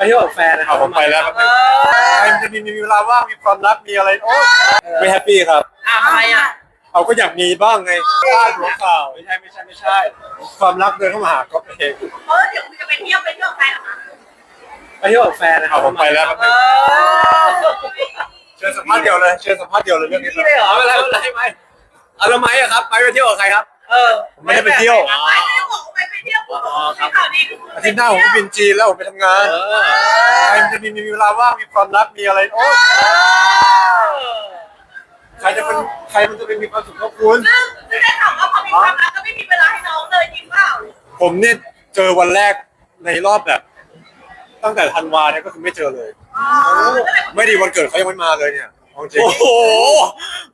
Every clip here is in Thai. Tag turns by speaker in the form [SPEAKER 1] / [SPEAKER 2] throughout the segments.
[SPEAKER 1] ไปเที่ยวกับแฟนนะครับ
[SPEAKER 2] ผมไปแล้วครับ
[SPEAKER 3] เออ
[SPEAKER 2] ใครมันจะมีมีเวลาว่างมีความรักมีอะไรโอ้ไม่แฮปปี้ครับ
[SPEAKER 3] อะทำไมอะ
[SPEAKER 2] เอาก็อยากมีบ้างไงพลาดหัวข่าว
[SPEAKER 1] ไม่ใช่ไม่ใช่ไม่ใช่
[SPEAKER 2] ความรักเดินเข้ามาหาก็โอเค
[SPEAKER 4] เออเดี๋ยวคุณจะไปเที่ยวไปเที่ยวกับใครเหรอคะ
[SPEAKER 1] ไปเที่ยวกับแฟนนะครับ
[SPEAKER 2] ผมไปแล้วครับ
[SPEAKER 3] เออ
[SPEAKER 2] เชิญสัมภาษณ์เดียวเลยเชิญสัมภาษณ์เดียวเลยเรื่องนี้
[SPEAKER 3] นี่เลยเหรอ
[SPEAKER 1] เอาอะไรเอาอะไรไหมเอาแล้วไหมอะครับ ไปไปเที่ยวกับใครครับ
[SPEAKER 3] เออ
[SPEAKER 2] ผมไม่ได้ไปเที่ยว
[SPEAKER 4] ไปไม่ได้บอกว่า ไปไปเที่ยวคุณบอกว่าข่าวดีคือ
[SPEAKER 2] อาทิตย์หน้าผมก็บินจีนแล้วผมไปทำงาน
[SPEAKER 1] เออ
[SPEAKER 2] ใครมันจะมีมีเวลาว่างมีความรักมีอะไรโอ้ใครจะเป็นใครมันจะเป็นมีความสุขกับคุณ
[SPEAKER 4] ซึ่งซึ่งได้ข่าวว่าพอมีความรักก็ไม่มีเวลาให้น้องเลยจริงเปล่า
[SPEAKER 2] ผมเนี่ยเจอวันแรกในรอบแบบ ตั้งแต่ธันวาเนี่ยก็คือไม่เจอเลย
[SPEAKER 4] อ๋อก็เลย
[SPEAKER 2] ไม่ดีวันเกิดเขายังไม่มาเลยเนี่ย เอาจริง
[SPEAKER 1] โอ้โห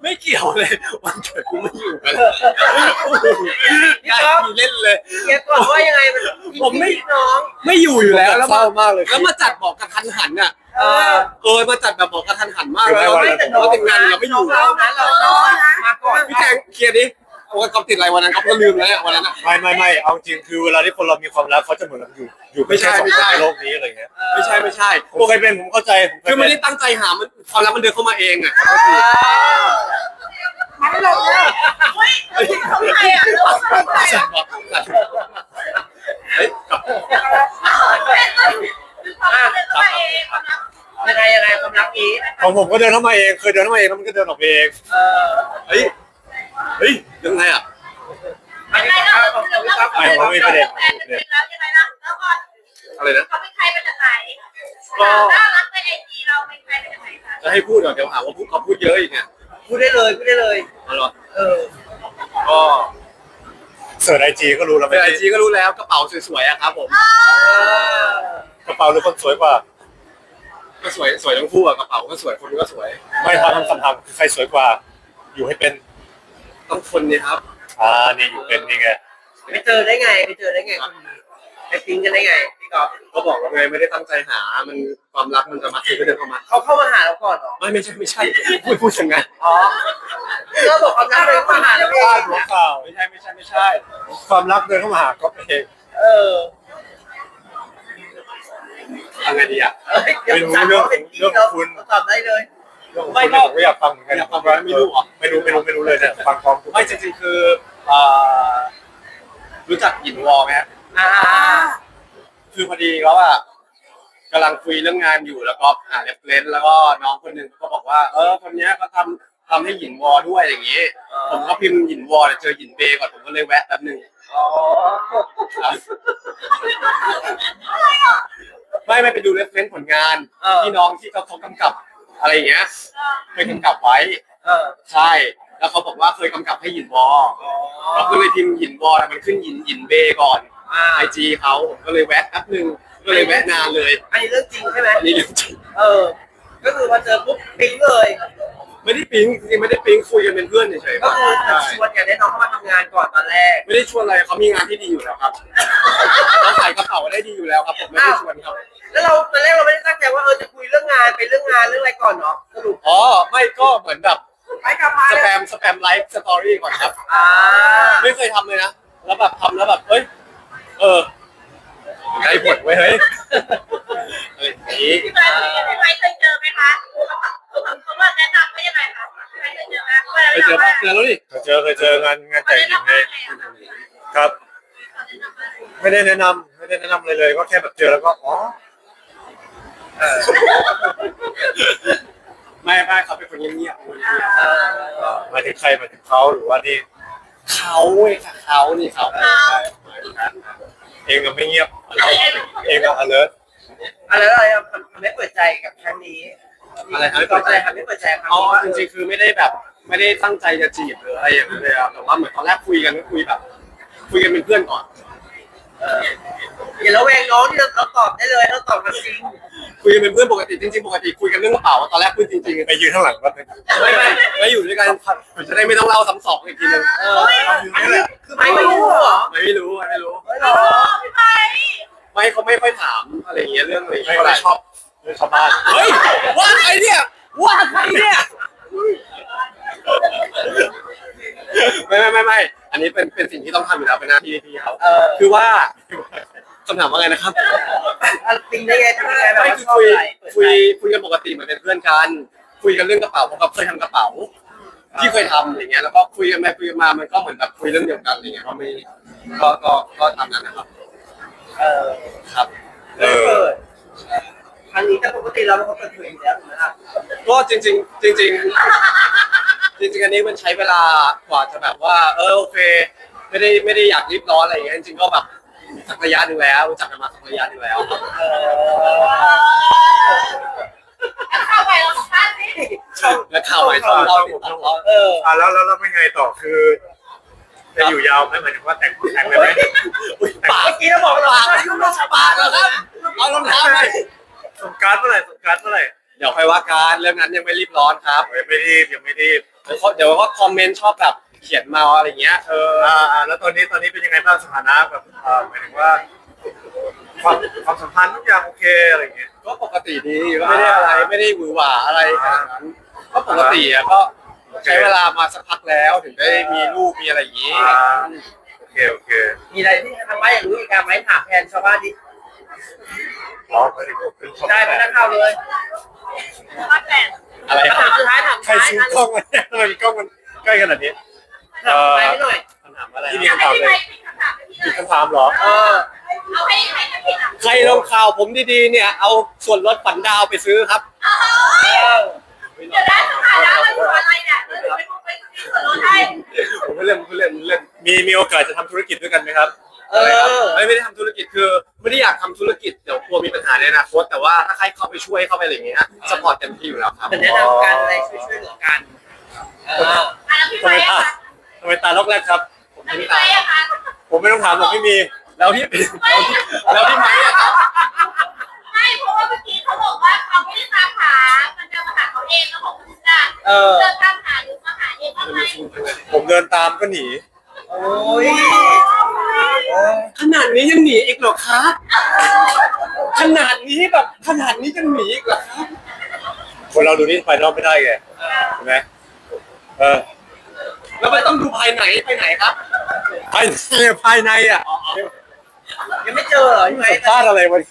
[SPEAKER 1] ไม่เกี่ยวเลย วันเกิดกูไม่อยู่กันกล้าขี่เล่นเลย
[SPEAKER 3] เกียร์ก่อนว่ายังไงมัน
[SPEAKER 1] ผมไม่
[SPEAKER 3] พี่น้อง
[SPEAKER 1] ไม่อยู่อยู่แล้วแล้ว
[SPEAKER 2] เศ
[SPEAKER 1] มา
[SPEAKER 2] ร้ามากเลย
[SPEAKER 1] แล้วมาจัดบอกกระทันหันอะ
[SPEAKER 3] เออ
[SPEAKER 1] เออมาจัดแบบบอกกระทันหันมาก
[SPEAKER 2] คือ
[SPEAKER 1] เล
[SPEAKER 2] ไม่
[SPEAKER 1] ย
[SPEAKER 2] วัน
[SPEAKER 1] ไม่
[SPEAKER 2] นั้น
[SPEAKER 1] เราติดงานเราไม่อยู่
[SPEAKER 3] เรานะเราน้องนะมาก่อน
[SPEAKER 1] พี่แทงเคลียร์ดิ ว่าเขาติดอะไรวันนั้นเขาก็ลืมแล้วอะวันนั้นอะ
[SPEAKER 2] ไม่ไม่ไม่เอาจริงคือเวลาที่คนเรามีความรักเขาจะเหมือนแบบอยู่อยู่
[SPEAKER 1] ไม่ใช่
[SPEAKER 2] แค่สอง
[SPEAKER 1] ไม่
[SPEAKER 2] ค
[SPEAKER 1] ใช่
[SPEAKER 2] นในโลกนี้อะไรเงี้ย
[SPEAKER 1] ไม่ใช่ไม่ใช่
[SPEAKER 2] ผมเคยเป็นผมเข้าใจผมเค
[SPEAKER 1] คื
[SPEAKER 2] ย
[SPEAKER 1] อ
[SPEAKER 2] เป็
[SPEAKER 1] ไม่
[SPEAKER 2] น
[SPEAKER 1] ได้ตั้งใจหามันความรักมันเดินเข้ามาเองอะ
[SPEAKER 4] ไม่ลงเลยเฮ้ยแล้วคุณทำไงอะแล้วคุณทำไงอะ
[SPEAKER 1] เฮ้ยกลับ
[SPEAKER 4] คือความรักเดินเข้ามาเองความรัก
[SPEAKER 3] ยังไงยังไงความรักนี้
[SPEAKER 2] ของผมก็เดินเข้ามาเองเคยเดินเข้ามาเองแล้วมันก็เดินออกไปเอง
[SPEAKER 3] เออ
[SPEAKER 1] เฮ้ย เฮ้ยยังไงอะ
[SPEAKER 3] อัน
[SPEAKER 4] ยัง
[SPEAKER 3] นี้
[SPEAKER 4] ไง
[SPEAKER 3] ของ
[SPEAKER 4] นะ
[SPEAKER 3] ข้าวของ
[SPEAKER 4] เรา
[SPEAKER 3] ข้าว
[SPEAKER 4] เราเราเป็น แฟนกันแล้วยังไงนะแล้วก็
[SPEAKER 1] อะไรนะ
[SPEAKER 4] เขาเป็นใครมาจากไหนน่ารักในไอจีเราเป็นใครมาจากไหนคะ
[SPEAKER 1] จะให้พูดเหรอเดี๋ยวหาว่าพูดเขาพูดเยอะอีกเนี่ย
[SPEAKER 3] พูดได้เลยพูดได้เลย
[SPEAKER 1] เอาเหรอ
[SPEAKER 3] เออ
[SPEAKER 1] ก็
[SPEAKER 2] เสิร์ชไอจีก็รู้แล้ว
[SPEAKER 1] เป็นไอ
[SPEAKER 2] ไม่
[SPEAKER 1] จีก็รู้แล้วกระเป๋าสวยๆอะครับผม
[SPEAKER 3] เออก
[SPEAKER 2] ระเป๋าหรือคนสวยกว่า
[SPEAKER 1] ก็สวยสวยทั้งคู่อะกระเป๋าก็สวยคนก็สวย
[SPEAKER 2] ไม่ทำคำถามคือใครสวยกว่า อยู่ให้เป็น
[SPEAKER 1] ต้องคนนี่ครับ
[SPEAKER 2] อ่านี่อยู่เป็นนี่ไง
[SPEAKER 3] ไปเจอได้ไงไปเจอได้ไงคนนี้ไปปิ๊งกันได้ไงพี่กอล์ฟ
[SPEAKER 1] ก็บอกแล้วไงไม่ได้ตั้งใจหา มันความรักมันจะมาคือก็เดินเข้ามา
[SPEAKER 3] เขาเข้ามาหาเราก่อนเหรอ
[SPEAKER 1] ไม่ไม่ใช่ไม่ใช่พูดพูดอย่างนั้น
[SPEAKER 3] อ๋อเราบอกความรักเลยเข้ามาหาเราเอ
[SPEAKER 2] พลาด
[SPEAKER 3] ง
[SPEAKER 2] หัวข่าว
[SPEAKER 1] ไม่ใช่ไม่ใช่ไม่ใช่
[SPEAKER 2] ความรักเดินเข้ามาหาก็โอเค
[SPEAKER 3] เออ
[SPEAKER 1] ทำไงดีอะ
[SPEAKER 3] เอ้ยเดี๋ยวสามารถเป็นพี่เราตอบได้เลย
[SPEAKER 2] ไม่ก็ผมก็อยากฟังเหมือนกัน
[SPEAKER 1] อยากฟังไหมไม่รู้เหรอ
[SPEAKER 2] ไม่รู้ไม่รู้ไม่รู้เลยเนี่ยฟังพร้อม
[SPEAKER 1] ไม่จริงๆคือเอ่อรู้จักหยินวอลไหมฮะ
[SPEAKER 3] อ่า
[SPEAKER 1] คือพอดีเขาอะกำลังคุยเรื่องงานอยู่แล้วก็อ่าเรฟเลนแล้วก็น้องคนหนึ่งก็บอกว่า เออคนเนี้ยเขาทำทำให้หยินวอลด้วยอย่างงี้ ผมก็พิมพ์หยินวอลเนี่ยเจอหยินเบย์ก่อนผมก็เลยแวะแป๊บหนึ่ง
[SPEAKER 3] อ๋อ
[SPEAKER 1] ไม่ไม่ไปดูเรฟเลนผลงาน ที่น้องที่เขาเขากำกับ อะไรอย่างเงี้ยเคยกำกับไว้
[SPEAKER 3] เออ
[SPEAKER 1] ใช่ แล้วเขาบอกว่าเคยกำกับให้หยินวอล
[SPEAKER 3] อ๋อ
[SPEAKER 1] เราก็เลยพิมพ์หยินวอลแต่มันขึ้นหยินหยินเบย์ก่อน
[SPEAKER 3] อ่า
[SPEAKER 1] ไอจีเขาผมก็เลยแวะแป๊บหนึ่งก็เลยแวะนานเลย
[SPEAKER 3] อันนี้เรื่องจริงใช่ไหม
[SPEAKER 1] อันนี้เรื่องจริง
[SPEAKER 3] เออ ก็คือพอเจอปุ๊บปิ๊งเลย
[SPEAKER 1] ไม่ได้ปิ๊งจริงๆไม่ได้ปิ๊งคุยกันเป็นเพื่อนเฉยๆ
[SPEAKER 3] ก็คือ
[SPEAKER 1] ใช่
[SPEAKER 3] ชวนกันได้น้องเข้ามาทำงานก่อนตอนแรก
[SPEAKER 1] ไม่ได้ชวนอะไรเขามีงานที่ดีอยู่แล้วครับ เขาขายกระเป๋าได้ดีอยู่แล้วครับผมไม่ได้ชวนครับ
[SPEAKER 3] แล้วเราตอนแรกเราไม่ได้ตั้งใจว่าเออจะคุยเรื่องงานไปเรื่องงานเรื่องอะไรก่อนเนาะสรุป
[SPEAKER 1] อ๋อไม่ก็เหมือนแบบ
[SPEAKER 3] ไปกลับมา
[SPEAKER 1] ส
[SPEAKER 3] เลย
[SPEAKER 1] แปมสแปมไลฟ์สตอรี่ก่อนครับ
[SPEAKER 3] อ่า
[SPEAKER 1] ไม่เคยทำเลยนะแล้วแบบทำแล้วแบบเอ้ยเออได้ผลไว้ยเฮ้ยเฮ้ยอย่างนี้
[SPEAKER 4] พี่ไม้พี่ไม้เคยเจอไหมคะเขาว่าแนะนำเขายังไงคะพี่ไม้เคยเจอไหม
[SPEAKER 1] ไปเจอปะเจอแล้วดิ
[SPEAKER 2] เคยเจอเคยเจองานงาน
[SPEAKER 4] เขา
[SPEAKER 2] แต่ง
[SPEAKER 4] แนะ
[SPEAKER 2] หญิง
[SPEAKER 4] นำ
[SPEAKER 2] เล
[SPEAKER 4] ว่ายไงอะ
[SPEAKER 2] ครับ ไม่ได้แนะนำไม่ได้แนะนำเลยเลย ก็แค่แบบเจอแล้วก็อ๋อ
[SPEAKER 1] ไม่ไม่เขาเป็นคนเงียบ
[SPEAKER 3] เออ
[SPEAKER 2] เอ่อหมายถึงใครหมายถึงเขาหรือว่านี่
[SPEAKER 1] ๆเขาเว้ยค่ะเขานี่เขา
[SPEAKER 2] เองก็ไม่เงียบ เองก็ alert
[SPEAKER 3] อะไรอะไรอะทำให้เปิดใจกับครั้งนี้
[SPEAKER 1] อะไรทำให้
[SPEAKER 3] ต่
[SPEAKER 1] เปิ
[SPEAKER 3] อ
[SPEAKER 1] ด
[SPEAKER 3] ใจ
[SPEAKER 1] ใจ
[SPEAKER 3] ทำให้เปิดใจครั้ง
[SPEAKER 1] อ๋อ
[SPEAKER 3] นี้
[SPEAKER 1] จริงๆคือไม่ได้แบบ ไม่ได้ตั้งใจจะจีบหรืออะไรอย่างเงี้ยเลยครับแต่ว่าเหมือนตอนแรกคุยกันก็คุยแบบ คุยกันเป็นเพื่อนก่อน
[SPEAKER 3] อย่าระแวงน้องที่เราตอบได้เลยเราตอบกันจริง
[SPEAKER 1] คุยกันเป็นเพื่อนปกติจริงๆปกติคุยกันเรื่องกระเป๋าตอนแรกคุยจริงๆ
[SPEAKER 2] ไปยืนข้างหลังก็เป็น
[SPEAKER 1] ไม่ไม่ไม่อยู่ด้วยกันจะได้ไม่ต้องเล่าซ้ำสองอีกทีนึง
[SPEAKER 3] เอออันนี้คือไม่ไม่รู้เหรอ
[SPEAKER 1] ไม่รู้ไม่รู้
[SPEAKER 3] เฮ้ย
[SPEAKER 4] เออพี่ไม้
[SPEAKER 1] ไม่เขาไม่ค่อยถามอะไรอย่างเงี้ยเรื่องอะไร
[SPEAKER 2] ไม่
[SPEAKER 1] เท่าไห
[SPEAKER 2] ได้
[SPEAKER 1] ร่
[SPEAKER 2] ชอบเรื่องชาวบ้าน
[SPEAKER 1] เฮ้ยว่าใครเนี่ยว่าใครเนี่ย ไม่ไม่ไม่ไม่อันนี้เป็นเป็นสิ่งที่ต้องทำอยู่แล้วเป็นหน้าที่ที่เขา
[SPEAKER 3] เออ
[SPEAKER 1] คือว่าคำถามว่าไงนะครับ
[SPEAKER 3] อะปิงได้ไงทำยังไงแบบ
[SPEAKER 1] ไม่
[SPEAKER 3] ว่า
[SPEAKER 1] คือ
[SPEAKER 3] ชอบ
[SPEAKER 1] คุย
[SPEAKER 3] อะไรเปิด
[SPEAKER 1] คุย
[SPEAKER 3] ใจ
[SPEAKER 1] คุยกันปกติเหมือนเป็นเพื่อนกัน คุยกันเรื่องกระเป๋าผมก็เคยทำกระเป๋า ที่เคยทำอย่างเงี้ยแล้วก็คุยกันไปคุยกันมามันก็เหมือนแบบคุยเรื่องเดียวกันอะไรเงี้ยก็ไม่ก็ก็ก็ทำนั้นนะครับ
[SPEAKER 3] เออ
[SPEAKER 1] ครับ
[SPEAKER 2] เอ
[SPEAKER 3] เปิ
[SPEAKER 2] อ
[SPEAKER 3] ดครั้งนี้แต่ปกติเราเป็นคนเปิดเผยอยู่แล้วถูกไหมล่ะ
[SPEAKER 1] ก็จริงจริงๆจริงจริงๆ จริงๆอันนี้มันใช้เวลากว่าจะแบบว่า เออโอเค ไม่ได้ไม่ได้อยากรีบร้อนอะไรอย่างเงี้ยจริงๆก็แบบสักระยะหนึ่งแล้วรู้จักกันมาสักระยะหนึ่งแล้วครับ
[SPEAKER 3] เออ
[SPEAKER 4] แล้วเข้าไปเราสัมภาษณ์สิ
[SPEAKER 1] แล้วข่าวใหม่ช่องเราติดตามเรา
[SPEAKER 3] เออ
[SPEAKER 2] อะแล้วแล้วแล้วเป็นไงต่อคือจะอยู่ยาวไหมหมายถึงว่าแต่งแต่งเลยไหม
[SPEAKER 1] อุ๊ยปาก
[SPEAKER 3] เมื่อกี้เราบอกเรา
[SPEAKER 1] ปาก
[SPEAKER 3] ว่ายุ่งเรื่องชาวบ้าน
[SPEAKER 1] แล้วครับเอารองเท้าไป
[SPEAKER 2] สงกรารเมื่อไหร่สงกรารเมื่อไหร่
[SPEAKER 1] เดี๋ยวค่อยว่ากันเรื่องนั้นยังไม่รีบร้อนครับ
[SPEAKER 2] ยังไม่รีบยังไม่รีบ
[SPEAKER 1] เดี๋ยวเขาเดี๋ยวว่าคอมเมนต์ชอบแบบเขียนมาอะไรเงี้ยเออ
[SPEAKER 2] อ่าอ่าแล้วตอนนี้ตอนนี้เป็นยังไงบ้างสถานะแบบอ่าหมายถึงว่าความความสัมพันธ์ทุกอย่างโอเคอะไรอย่างเงี้ย
[SPEAKER 1] ก็ปกติดีก็ไม่ได้อะไรไม่ได้หวือหวาอะไรขนาดนั้นก็ปกติอะก็ใช้เวลามาสักพักแล้วถึงได้มีลูกมีอะไรอย่างงี้
[SPEAKER 2] อ่า โอเคโอเค
[SPEAKER 3] มีอะไรที่ทำบ้านอยากรู้อีกการไหมถามแทนชาวบ้านดิ
[SPEAKER 2] อ๋อหมายถึงว่าเป็น
[SPEAKER 3] ได้ไหมนักข่าวเลย
[SPEAKER 4] มาแต่ง
[SPEAKER 1] อะไรค
[SPEAKER 3] ถา
[SPEAKER 1] รับ
[SPEAKER 3] มสุดท้ายถาม
[SPEAKER 2] ใคร
[SPEAKER 3] ท้าย
[SPEAKER 2] ซื้อกล้องมาเนี่ยทำไมมีกล้องมันใกล้ขนาดนี้
[SPEAKER 3] ถามท้ายให้หน่อย
[SPEAKER 1] คำถามอะไร
[SPEAKER 2] ที่มี
[SPEAKER 1] อะ
[SPEAKER 2] คำถามเลย
[SPEAKER 4] ให้พี่ไปผิดคำถามให้พี่เลย
[SPEAKER 2] มีคำถามเหรอ
[SPEAKER 3] เออ
[SPEAKER 4] เอาให้ให้กันผิดอะ
[SPEAKER 1] ใครลงข่าวผมดีๆเนี่ย เอาส่วนลดฝันดาวไปซื้อครับ
[SPEAKER 3] เออ
[SPEAKER 4] เดี๋ยวได้สถานะเราอยู่อะไรเนี่ยเราถึงไปพูดไปคุยส่วนลดให้
[SPEAKER 1] ผมไม่เล่นผมไม่เล่นผมไม่เล่น
[SPEAKER 2] มีมีโอกาสจะทำธุรกิจด้วยกันไหมครับ
[SPEAKER 3] เออ
[SPEAKER 1] ไม่ไม่ได้ทำธุรกิจคือไม่ได้อยากทำธุรกิจเดี๋ยวกลัวมีปัญหาในอนาคตแต่ว่าถ้าใครเข้าไปช่วยเข้าไปอะไรอย่างเงี้ยสปอร์ตเต็มที่อยู่แล้วครับ
[SPEAKER 3] เหมือนแนะนำกันอะไรช่วยช่วยเหลือกันเออ
[SPEAKER 4] อะแล้วพี่
[SPEAKER 2] ทำ
[SPEAKER 4] ไม้
[SPEAKER 2] ไมตา
[SPEAKER 4] อะคะ
[SPEAKER 2] ทำไมตาล็อกแรกครับ
[SPEAKER 4] แล้วพี่ไม้อะคะ
[SPEAKER 2] ผมไม่ต้องถามหรอกไม่มี
[SPEAKER 1] แล้วที่แล้วที่แล้วที่ไม้อะครับ
[SPEAKER 4] ไม่เพราะว่าเมื่อกี้เขาบอกว่าเขาไม่ได้ตามหา มันจะมาหาเขาเองแล้วของคุณจะ
[SPEAKER 3] เออ
[SPEAKER 4] เดินตามหาหรือมาหาเองบ้างไหม
[SPEAKER 2] ผมเดินตามก็หนี
[SPEAKER 3] โอ้ย
[SPEAKER 1] ขนาดนี้ยังหนีอีกเหรอคะขนาดนี้แบบ ขนาดนี้ยังหนีอีกเหรอครับ
[SPEAKER 2] คนเราดูนี่ภายนอกไม่ได้ไงใช่ไหมเออ
[SPEAKER 1] แล้วไม่ต้องดูภายในภายไหนครับ
[SPEAKER 2] ภายในภายในอะ
[SPEAKER 3] ยังไม่เจอเหรอพี่ไม้
[SPEAKER 2] สัมภาษณ์อะไรมัน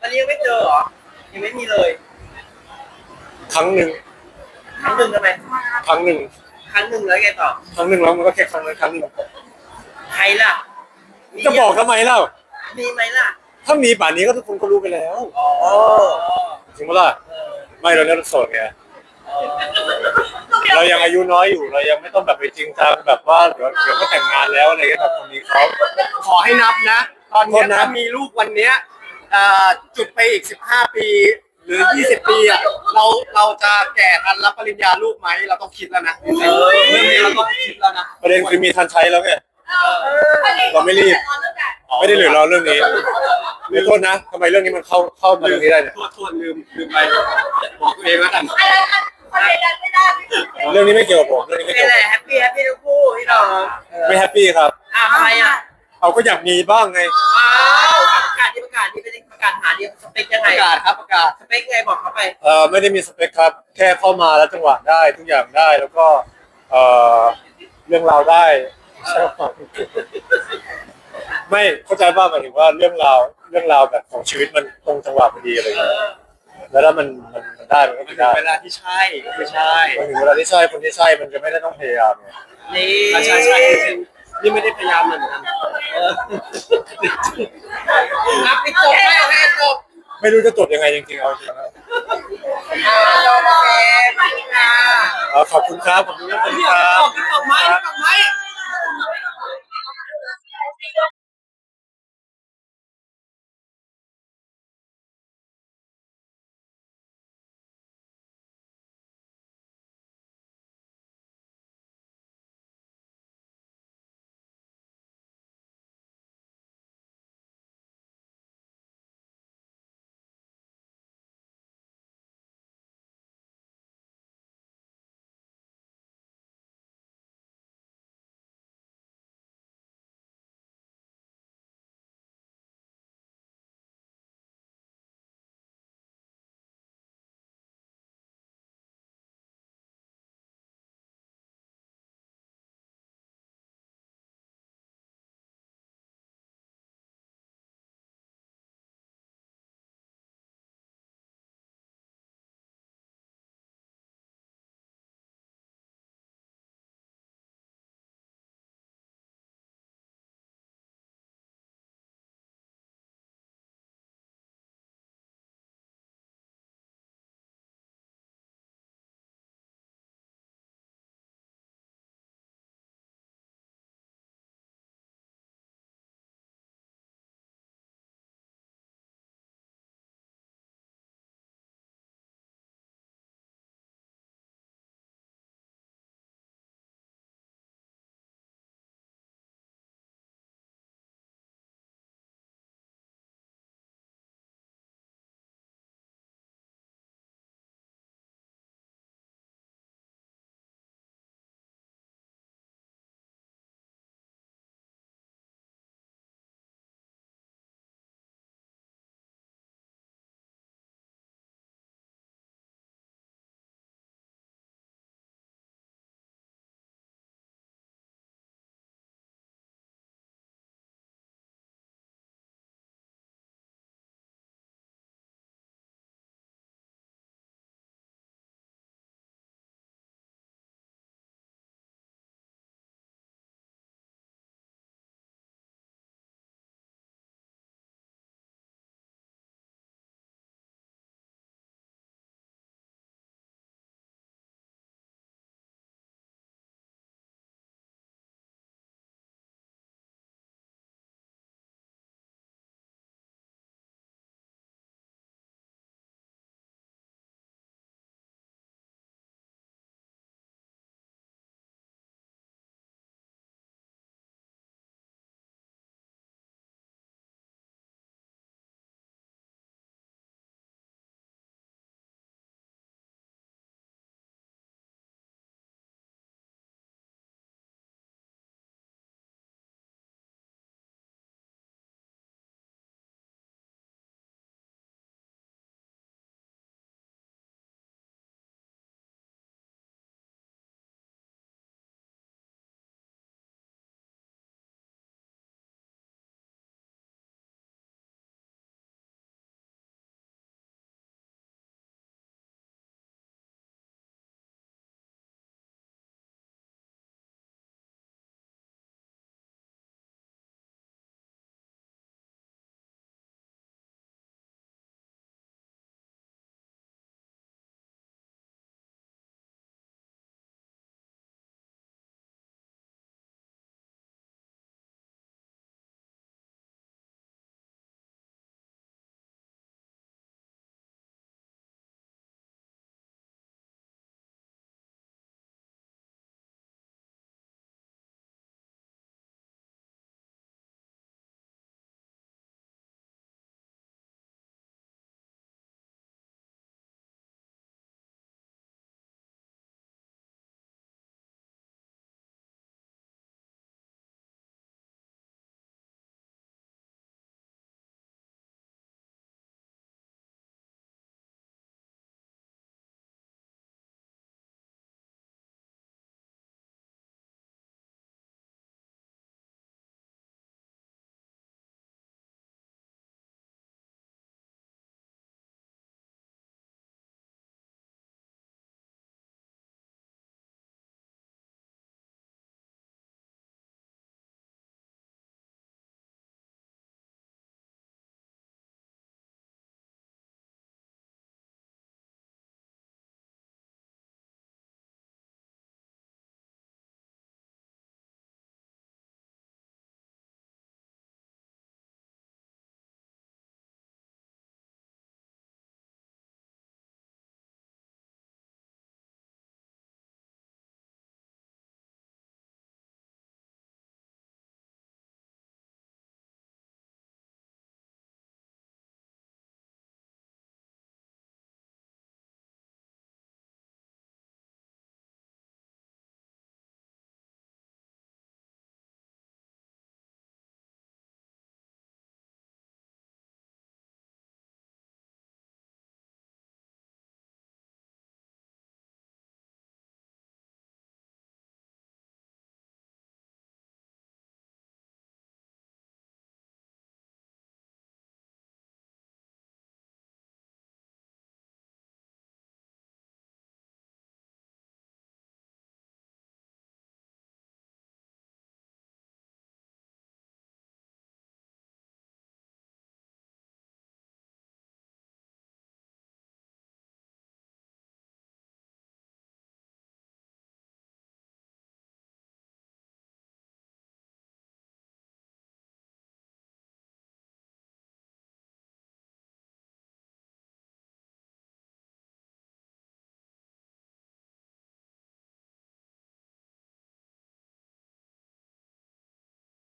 [SPEAKER 3] ตอนนี้ยังไม่เจอเหรอยังไม่มีเลย
[SPEAKER 2] ครั้งหนึ่ง
[SPEAKER 3] ครั้งหนึ่งทำไม
[SPEAKER 2] ครั้งหนึ่ง
[SPEAKER 3] ครั้งหนึ่งแล้วไงต่อ
[SPEAKER 2] ครั้งหนึ่งแล้วมันก็แค่ครั้งนั้นครั้งหนึ่ง
[SPEAKER 3] ใครล่ะมี
[SPEAKER 2] จะบอกทำไมเล่า
[SPEAKER 3] มีไหมล่ะ
[SPEAKER 2] ถ้ามีป่านนี้ก็ทุกคนก็รู้ไปแล้ว
[SPEAKER 3] อ๋อ
[SPEAKER 2] จริงปะล่ะ
[SPEAKER 3] เออ
[SPEAKER 2] ไม่เราเนี่ยเราโสดไง
[SPEAKER 3] เออ
[SPEAKER 2] เรายังอายุน้อยอยู่เรายังไม่ต้องแบบไปจริงจังแบบว่าเดี๋ยวเดี๋ยวก็แต่งงานแล้วอะไรเงี้ยแบบคนนี้เขา
[SPEAKER 1] ขอให้นับนะ ตอนเนี้ย
[SPEAKER 2] โทษนะ
[SPEAKER 1] ถ้ามีลูกวันเนี้ยเอ่อจุดไปอีก 15 ปี หรือ 20 ปีอะเราเราจะแก่ทันรับปริญญาลูกไหมเราต้องคิดแล้วนะเรื่องนี้เราต้องคิดแล้วนะ
[SPEAKER 2] ประเด็นคือมีทันใช้แล้วไง
[SPEAKER 4] เออ
[SPEAKER 2] เราไม่รีบ ไม่ได้เหลือเราเรื่องนี้ขอโทษนะทำไมเรื่องนี้มันเข้าเข้ามา
[SPEAKER 1] ลื
[SPEAKER 2] ตร
[SPEAKER 1] ม
[SPEAKER 2] งนี้ได้เนี่ย
[SPEAKER 1] โทษโทษลืมลืมไปบอกตัวเองแล้วกัน
[SPEAKER 4] อะไรกันคนเดียวไม่ได้
[SPEAKER 2] เรื่องนี้ไม่เกี่ยวกับผมเรื่องนี้ไม่
[SPEAKER 3] เป็
[SPEAKER 2] เกี่
[SPEAKER 3] น
[SPEAKER 2] ยว
[SPEAKER 3] ไร
[SPEAKER 2] กับผม
[SPEAKER 3] แฮปปี้แฮปปี้ทั้งคู่พี่น้องเออ
[SPEAKER 2] ไม่แฮปปี้ครับ
[SPEAKER 3] อะใครอะ
[SPEAKER 2] เอาก็อยากมีบ้างไง
[SPEAKER 3] อ้าวประกาศที่ประกาศที่เป็นประกาศหาที่สเปคยัง
[SPEAKER 1] ป
[SPEAKER 3] ไง
[SPEAKER 1] ระกาศครับประกาศ
[SPEAKER 3] สเปคไงบอกเขาไป
[SPEAKER 2] เอ่อไม่ได้มีสเปคครับ แค่เข้ามาแล้วจังหวะได้ทุกอย่างได้แล้วก็เอ่อเรื่องราวได้ ใช่ครับไม่เข้าใจว่าหมายถึงว่าเรื่องราวเรื่องราวแบบของชีวิตมันตรงจังหวะพอดีอะไรอย่างเงี้ยแล้วถ้ามันมันมันได้มันก็
[SPEAKER 1] มัน
[SPEAKER 2] คือ
[SPEAKER 1] ถึง
[SPEAKER 2] ได้
[SPEAKER 1] เวลาที่ใช่ก็คือใช่
[SPEAKER 2] มันถึงเวลาที่ใช่คนที่ใช่มันจะไม่ได้ต้องพยายามไง
[SPEAKER 3] นี่
[SPEAKER 1] ใช่ใช่ใช่จริงๆนี่ไม่ได้พยายามเหมือนกัน
[SPEAKER 3] นับไปจบไม่โอเคจบ
[SPEAKER 2] ไม่รู้จะจบยังไงจริงๆเอาจริงๆนะ
[SPEAKER 3] อ่าจบโอเคไปค่ะ
[SPEAKER 2] เอ่อขอบคุณครับขอบคุณทุกคน
[SPEAKER 1] พี่
[SPEAKER 2] ค
[SPEAKER 1] อ
[SPEAKER 2] รั
[SPEAKER 1] อบกพี่ออกไม้พี่ออกไม้